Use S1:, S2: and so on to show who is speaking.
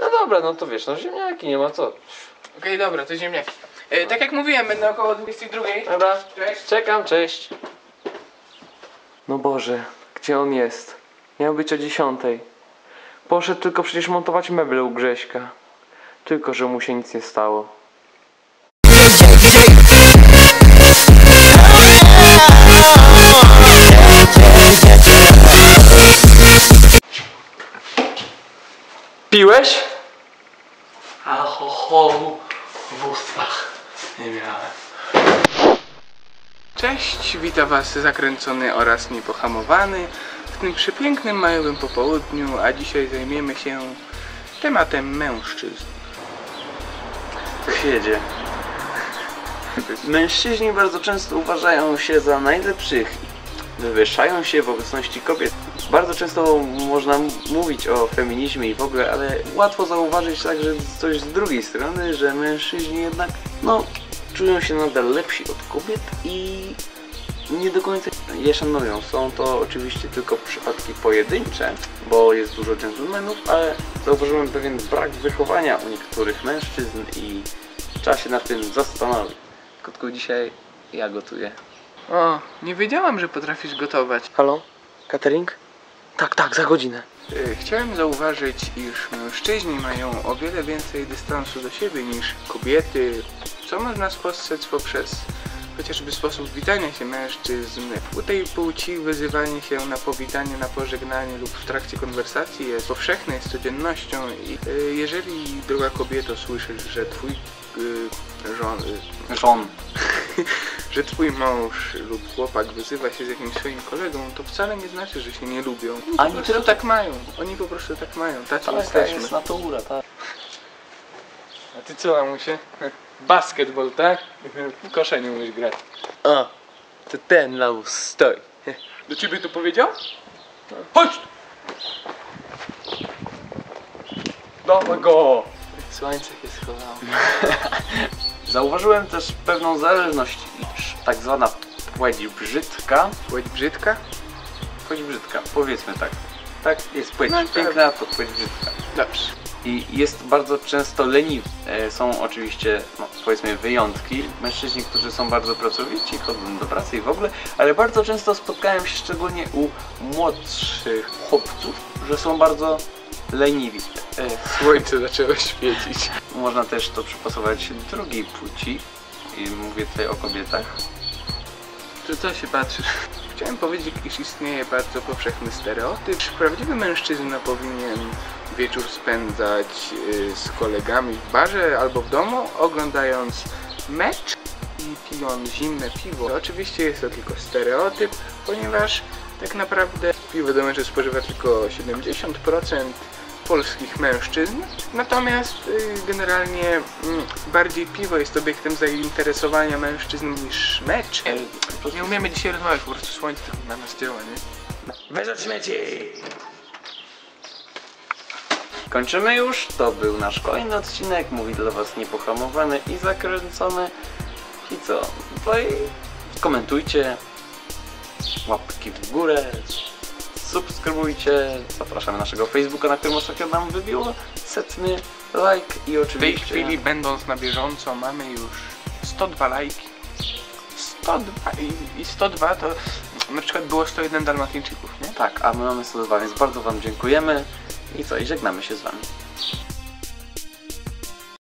S1: No dobra, no to wiesz, no ziemniaki, nie ma co.
S2: Okej, dobra, to ziemniaki. E, tak jak mówiłem, będę około 22.
S1: Dobra,
S2: Cześć.
S1: czekam, cześć. No Boże, gdzie on jest? Miał być o dziesiątej. Poszedł tylko przecież montować meble u Grześka. Tylko, że mu się nic nie stało. Piłeś?
S2: Alkoholu w ustach nie miałem. Cześć, witam was zakręcony oraz niepohamowany w tym przepięknym majowym popołudniu, a dzisiaj zajmiemy się tematem mężczyzn.
S1: Co się jedzie? Mężczyźni bardzo często uważają się za najlepszych. Wywyższają się w obecności kobiet. Bardzo często można mówić o feminizmie i w ogóle, ale łatwo zauważyć także coś z drugiej strony, że mężczyźni jednak, no, czują się nadal lepsi od kobiet i nie do końca je szanują. Są to oczywiście tylko przypadki pojedyncze, bo jest dużo dżentelmenów, ale zauważyłem pewien brak wychowania u niektórych mężczyzn i trzeba się nad tym zastanowić. Kotku, dzisiaj ja gotuję.
S2: O, nie wiedziałam, że potrafisz gotować.
S1: Halo? Catering? Tak, tak, za godzinę.
S2: E, Chciałem zauważyć, iż mężczyźni mają o wiele więcej dystansu do siebie niż kobiety, co można spostrzec poprzez chociażby sposób witania się mężczyzn. U tej płci wyzywanie się na powitanie, na pożegnanie lub w trakcie konwersacji jest powszechne, jest codziennością i e, jeżeli droga kobieto słyszysz, że twój y, żon, y,
S1: Żon.
S2: że twój mąż lub chłopak wyzywa się z jakimś swoim kolegą, to wcale nie znaczy, że się nie lubią. Oni po
S1: Ani
S2: prostu
S1: tylko-
S2: tak mają. Oni po prostu tak mają. Tacy
S1: Taka
S2: jesteśmy.
S1: jest natura, tak.
S2: A ty co, mamusie? Basketball, tak? Kosza nie umiesz grać.
S1: A, to ten laus stoi.
S2: Do ciebie to powiedział? Chodź!
S1: Dawaj go!
S2: Słońce się schowało.
S1: Zauważyłem też pewną zależność, iż tak zwana płeć brzydka,
S2: Płeć brzydka?
S1: płeć brzydka, powiedzmy tak. Tak, jest płeć
S2: No tak.
S1: piękna, to płeć brzydka.
S2: Dobrze.
S1: I jest bardzo często leniwy. E, Są oczywiście, no, powiedzmy, wyjątki. Mężczyźni, którzy są bardzo pracowici, chodzą do pracy i w ogóle, ale bardzo często spotkałem się szczególnie u młodszych chłopców, że są bardzo leniwi. E,
S2: Słońce zaczęło świecić.
S1: Można też to przypasować drugiej płci. I mówię tutaj o kobietach.
S2: To co się patrzysz? Chciałem powiedzieć, iż istnieje bardzo powszechny stereotyp, że prawdziwy mężczyzna powinien wieczór spędzać y, z kolegami w barze albo w domu, oglądając mecz i pijąc zimne piwo. Oczywiście jest to tylko stereotyp, ponieważ tak naprawdę piwo do mężczyzn spożywa tylko 70% polskich mężczyzn, natomiast y, generalnie mm, bardziej piwo jest obiektem zainteresowania mężczyzn niż mecz. Nie umiemy dzisiaj rozmawiać, po prostu słońce na nas działa, nie?
S1: Wyrzuć śmieci! Kończymy już. To był nasz kolejny odcinek. Mówi dla Was niepohamowany i zakręcony. I co? No i komentujcie. Łapki w górę. Subskrybujcie. Zapraszamy naszego Facebooka, na którym ostatnio nam wybiło setny like i
S2: W tej
S1: oczywiście...
S2: chwili, będąc na bieżąco, mamy już 102 lajki. 102 i, i 102 to na przykład było 101 dalmatyńczyków, nie?
S1: Tak, a my mamy 102, więc bardzo Wam dziękujemy. I co? I żegnamy się z Wami.